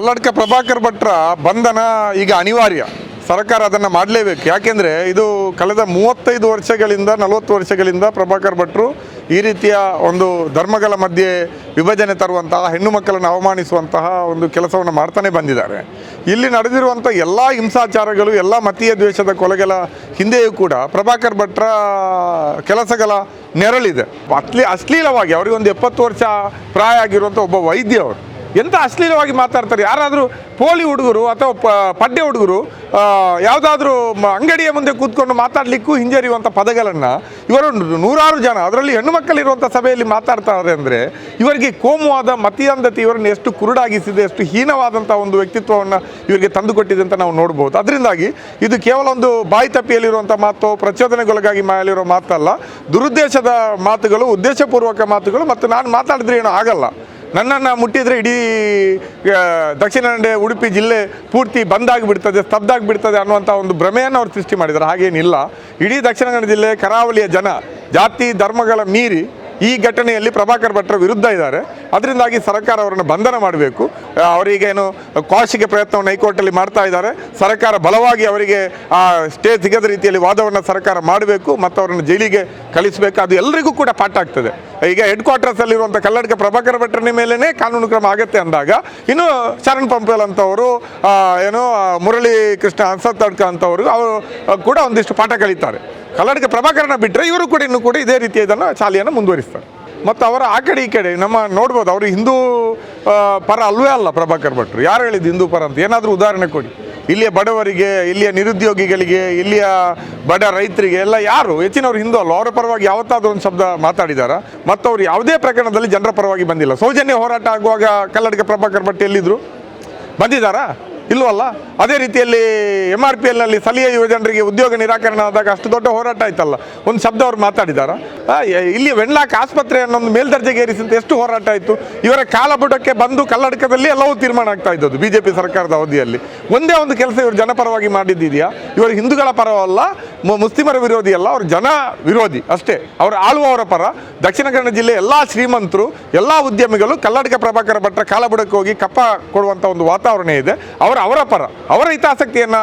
ಕಲ್ಲಡ್ಕ ಪ್ರಭಾಕರ್ ಭಟ್ರ ಬಂಧನ ಈಗ ಅನಿವಾರ್ಯ. ಸರ್ಕಾರ ಅದನ್ನು ಮಾಡಲೇಬೇಕು. ಯಾಕೆಂದರೆ ಇದು ಕಳೆದ ಮೂವತ್ತೈದು ವರ್ಷಗಳಿಂದ, ನಲವತ್ತು ವರ್ಷಗಳಿಂದ ಪ್ರಭಾಕರ್ ಭಟ್ರು ಈ ರೀತಿಯ ಒಂದು ಧರ್ಮಗಳ ಮಧ್ಯೆ ವಿಭಜನೆ ತರುವಂತಹ, ಹೆಣ್ಣು ಮಕ್ಕಳನ್ನು ಅವಮಾನಿಸುವಂತಹ ಒಂದು ಕೆಲಸವನ್ನು ಮಾಡ್ತಾನೆ ಬಂದಿದ್ದಾರೆ. ಇಲ್ಲಿ ನಡೆದಿರುವಂಥ ಎಲ್ಲ ಹಿಂಸಾಚಾರಗಳು, ಎಲ್ಲ ಮತೀಯ ದ್ವೇಷದ ಕೊಲೆಗಳ ಹಿಂದೆಯೂ ಕೂಡ ಪ್ರಭಾಕರ್ ಭಟ್ರ ಕೆಲಸಗಳ ನೆರಳಿದೆ. ಅತ್ಲಿ ಅಶ್ಲೀಲವಾಗಿ, ಅವರಿಗೆ ಒಂದು ಎಪ್ಪತ್ತು ವರ್ಷ ಪ್ರಾಯ ಆಗಿರುವಂಥ ಒಬ್ಬ ವೈದ್ಯ ಅವರು. ಎಂಥ ಅಶ್ಲೀಲವಾಗಿ ಮಾತಾಡ್ತಾರೆ? ಯಾರಾದರೂ ಪೋಲಿ ಹುಡುಗರು ಅಥವಾ ಪಡ್ಡೆ ಹುಡುಗರು ಯಾವುದಾದ್ರೂ ಅಂಗಡಿಯ ಮುಂದೆ ಕೂತ್ಕೊಂಡು ಮಾತಾಡಲಿಕ್ಕೂ ಹಿಂಜರಿಯುವಂಥ ಪದಗಳನ್ನು ಇವರು ನೂರಾರು ಜನ, ಅದರಲ್ಲಿ ಹೆಣ್ಣು ಮಕ್ಕಳಿರುವಂಥ ಸಭೆಯಲ್ಲಿ ಮಾತಾಡ್ತಾರೆ ಅಂದರೆ ಇವರಿಗೆ ಕೋಮುವಾದ ಮತೀಯಂಧತೆ ಇವರನ್ನು ಎಷ್ಟು ಕುರುಡಾಗಿಸಿದೆ, ಎಷ್ಟು ಹೀನವಾದಂಥ ಒಂದು ವ್ಯಕ್ತಿತ್ವವನ್ನು ಇವರಿಗೆ ತಂದುಕೊಟ್ಟಿದೆ ಅಂತ ನಾವು ನೋಡ್ಬೋದು. ಅದರಿಂದಾಗಿ ಇದು ಕೇವಲ ಒಂದು ಬಾಯಿ ತಪ್ಪಿಯಲ್ಲಿರುವಂಥ ಮಾತು, ಪ್ರಚೋದನೆಗೊಳಗಾಗಿ ಮಾತಲ್ಲ, ದುರುದ್ದೇಶದ ಮಾತುಗಳು, ಉದ್ದೇಶಪೂರ್ವಕ ಮಾತುಗಳು, ಮತ್ತು ನಾನು ಮಾತಾಡಿದ್ರೆ ಏನೂ ಆಗಲ್ಲ. ನನ್ನನ್ನು ಮುಟ್ಟಿದರೆ ಇಡೀ ದಕ್ಷಿಣ ಕನ್ನಡ, ಉಡುಪಿ ಜಿಲ್ಲೆ ಪೂರ್ತಿ ಬಂದಾಗಿಬಿಡ್ತದೆ ಸ್ತಬ್ಧ ಆಗಿಬಿಡ್ತದೆ ಅನ್ನುವಂಥ ಒಂದು ಭ್ರಮೆಯನ್ನು ಅವರು ಸೃಷ್ಟಿ ಮಾಡಿದ್ದಾರೆ. ಹಾಗೇನಿಲ್ಲ. ಇಡೀ ದಕ್ಷಿಣ ಕನ್ನಡ ಜಿಲ್ಲೆ ಕರಾವಳಿಯ ಜನ ಜಾತಿ, ಧರ್ಮಗಳ ಮೀರಿ ಈ ಘಟನೆಯಲ್ಲಿ ಪ್ರಭಾಕರ್ ಭಟ್ರ ವಿರುದ್ಧ ಇದ್ದಾರೆ. ಅದರಿಂದಾಗಿ ಸರ್ಕಾರ ಅವರನ್ನು ಬಂಧನ ಮಾಡಬೇಕು. ಅವರಿಗೆ ಏನು ಕ್ವಾಶಿಗೆ ಪ್ರಯತ್ನವನ್ನು ಹೈಕೋರ್ಟಲ್ಲಿ ಮಾಡ್ತಾ ಇದ್ದಾರೆ. ಸರ್ಕಾರ ಬಲವಾಗಿ ಅವರಿಗೆ ಆ, ಸ್ಟೇ ಸಿಗದ ರೀತಿಯಲ್ಲಿ ವಾದವನ್ನು ಸರ್ಕಾರ ಮಾಡಬೇಕು. ಮತ್ತು ಅವರನ್ನು ಜೈಲಿಗೆ ಕಳಿಸಬೇಕು. ಅದು ಎಲ್ಲರಿಗೂ ಕೂಡ ಪಾಠ ಆಗ್ತದೆ. ಈಗ ಹೆಡ್ ಕ್ವಾರ್ಟರ್ಸಲ್ಲಿರುವಂಥ ಕಲ್ಲಡಕ ಪ್ರಭಾಕರ್ ಭಟ್ರನ ಮೇಲೇ ಕಾನೂನು ಕ್ರಮ ಆಗುತ್ತೆ ಅಂದಾಗ, ಇನ್ನು ಶರಣ್ ಪಂಪಲ್ ಅಂತವರು ಏನು ಮುರಳಿ ಕೃಷ್ಣ ಹಂಸತಡ್ಕ ಅಂತವರು, ಅವರು ಕೂಡ ಒಂದಿಷ್ಟು ಪಾಠ ಕಲಿತಾರೆ. ಕಲ್ಲಡ್ಕ ಪ್ರಭಾಕರನ ಬಿಟ್ಟರೆ ಇವರು ಕೂಡ ಇನ್ನೂ ಕೂಡ ಇದೇ ರೀತಿಯ ಇದನ್ನು ಶಾಲೆಯನ್ನು ಮುಂದುವರಿಸ್ತಾರೆ. ಮತ್ತು ಅವರ ಆ ಕಡೆ ಈ ಕಡೆ ನಮ್ಮ ನೋಡ್ಬೋದು, ಅವರು ಹಿಂದೂ ಪರ ಅಲ್ವೇ ಅಲ್ಲ ಪ್ರಭಾಕರ್ ಭಟ್ರು ಯಾರು ಹೇಳಿದ್ದು ಹಿಂದೂ ಪರ ಅಂತ? ಏನಾದರೂ ಉದಾಹರಣೆ ಕೊಡಿ. ಇಲ್ಲಿಯ ಬಡವರಿಗೆ, ಇಲ್ಲಿಯ ನಿರುದ್ಯೋಗಿಗಳಿಗೆ, ಇಲ್ಲಿಯ ಬಡ ರೈತರಿಗೆ ಎಲ್ಲ ಯಾರು? ಹೆಚ್ಚಿನವರು ಹಿಂದೂ ಅಲ್ಲ ಅವರ ಪರವಾಗಿ ಯಾವತ್ತಾದರೂ ಒಂದು ಶಬ್ದ ಮಾತಾಡಿದಾರ? ಮತ್ತು ಅವರು ಯಾವುದೇ ಪ್ರಕರಣದಲ್ಲಿ ಜನರ ಪರವಾಗಿ ಬಂದಿಲ್ಲ. ಸೌಜನ್ಯ ಹೋರಾಟ ಆಗುವಾಗ ಕಲ್ಲಡಿಗೆ ಪ್ರಭಾಕರ್ ಭಟ್ ಎಲ್ಲಿದ್ದರು ಬಂದಿದ್ದಾರಾ ಇಲ್ವಲ್ಲ? ಅದೇ ರೀತಿಯಲ್ಲಿ ಎಂ ಆರ್ ಪಿ ಎಲ್ನಲ್ಲಿ ಸ್ಥಳೀಯ ಯುವಜನರಿಗೆ ಉದ್ಯೋಗ ನಿರಾಕರಣೆ ಆದಾಗ ಅಷ್ಟು ದೊಡ್ಡ ಹೋರಾಟ ಆಯ್ತಲ್ಲ? ಒಂದು ಶಬ್ದ ಅವ್ರು ಮಾತಾಡಿದಾರ? ಇಲ್ಲಿ ವೆಣ್ಲಾಕ್ ಆಸ್ಪತ್ರೆ ಅನ್ನೊಂದು ಮೇಲ್ದರ್ಜೆಗೆ ಏರಿಸಿದಂತೆ ಎಷ್ಟು ಹೋರಾಟ ಆಯ್ತು? ಇವರ ಕಾಲಬುಡಕ್ಕೆ ಬಂದು ಕಲ್ಲಡಕದಲ್ಲಿ ಎಲ್ಲವೂ ತೀರ್ಮಾನ ಆಗ್ತಾ ಇದ್ದದ್ದು ಬಿ ಜೆ ಪಿ ಸರ್ಕಾರದ ಅವಧಿಯಲ್ಲಿ. ಒಂದೇ ಒಂದು ಕೆಲಸ ಇವರು ಜನಪರವಾಗಿ ಮಾಡಿದ್ದಿದೆಯಾ? ಇವರು ಹಿಂದೂಗಳ ಪರವಲ್ಲ ಮುಸ್ಲಿಮರ ವಿರೋಧಿ ಅಲ್ಲ, ಅವರು ಜನ ವಿರೋಧಿ ಅಷ್ಟೇ. ಅವರು ಆಳುವವರ ಪರ. ದಕ್ಷಿಣ ಕನ್ನಡ ಜಿಲ್ಲೆ ಎಲ್ಲ ಶ್ರೀಮಂತರು, ಎಲ್ಲ ಉದ್ಯಮಿಗಳು ಕಲ್ಲಡಕ ಪ್ರಭಾಕರ ಭಟ್ರ ಕಾಲಬುಡಕ್ಕೆ ಹೋಗಿ ಕಪ್ಪ ಕೊಡುವಂಥ ಒಂದು ವಾತಾವರಣ ಇದೆ. ಅವರ ಅವರ ಪರ, ಅವರ ಹಿತಾಸಕ್ತಿಯನ್ನು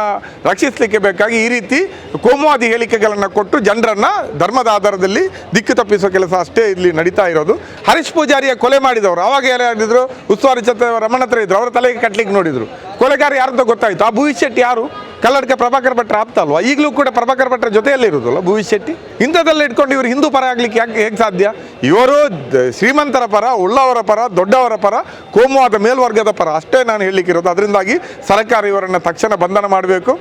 ರಕ್ಷಿಸಲಿಕ್ಕೆ ಬೇಕಾಗಿ ಈ ರೀತಿ ಕೋಮುವಾದಿ ಹೇಳಿಕೆಗಳನ್ನು ಕೊಟ್ಟು ಜನರನ್ನು ಧರ್ಮದ ಆಧಾರದಲ್ಲಿ ದಿಕ್ಕು ತಪ್ಪಿಸುವ ಕೆಲಸ ಅಷ್ಟೇ ಇಲ್ಲಿ ನಡೀತಾ ಇರೋದು. ಹರೀಶ್ ಪೂಜಾರಿಯ ಕೊಲೆ ಮಾಡಿದವರು ಅವಾಗ ಏನಾಗಿದ್ರು ಉಸ್ತುವಾರಿ ರಮಣ ಹತ್ರ ಇದ್ರು, ಅವರ ತಲೆಗೆ ಕಟ್ಟಲಿಕ್ಕೆ ನೋಡಿದರು. ಕೊಲೆಗಾರ ಯಾರು ಗೊತ್ತಾಯ್ತು? ಆ ಭೂವಿ ಶೆಟ್ಟಿ ಯಾರು? ಕಲ್ಲಡ್ಕ ಪ್ರಭಾಕರ್ ಭಟ್ರ ಆಪ್ತ ಅಲ್ವಾ? ಈಗಲೂ ಕೂಡ ಪ್ರಭಾಕರ್ ಭಟ್ರ ಜೊತೆಯಲ್ಲಿ ಇರೋದಲ್ಲ ಭೂವಿ ಶೆಟ್ಟಿ? ಇಂಥದ್ದೆಲ್ಲ ಇಟ್ಕೊಂಡು ಇವರು ಹಿಂದೂ ಪರ ಆಗ್ಲಿಕ್ಕೆ ಯಾಕೆ ಹೇಗೆ ಸಾಧ್ಯ? ಇವರು ಶ್ರೀಮಂತರ ಪರ, ಉಳ್ಳವರ ಪರ, ದೊಡ್ಡವರ ಪರ, ಕೋಮುವಾದ ಮೇಲ್ವರ್ಗದ ಪರ, ಅಷ್ಟೇ ನಾನು ಹೇಳಲಿಕ್ಕಿರೋದು. ಅದರಿಂದಾಗಿ ಸರ್ಕಾರ ಇವರನ್ನು ತಕ್ಷಣ ಬಂಧನ ಮಾಡಬೇಕು.